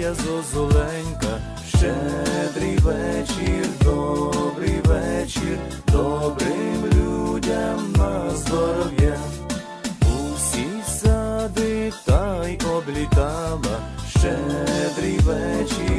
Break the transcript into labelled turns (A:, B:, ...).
A: моя зозуленька, щедрий вечір, добрий вечір, добрим людям на здоров'я. Усі сади та й облітала, щедрий вечір,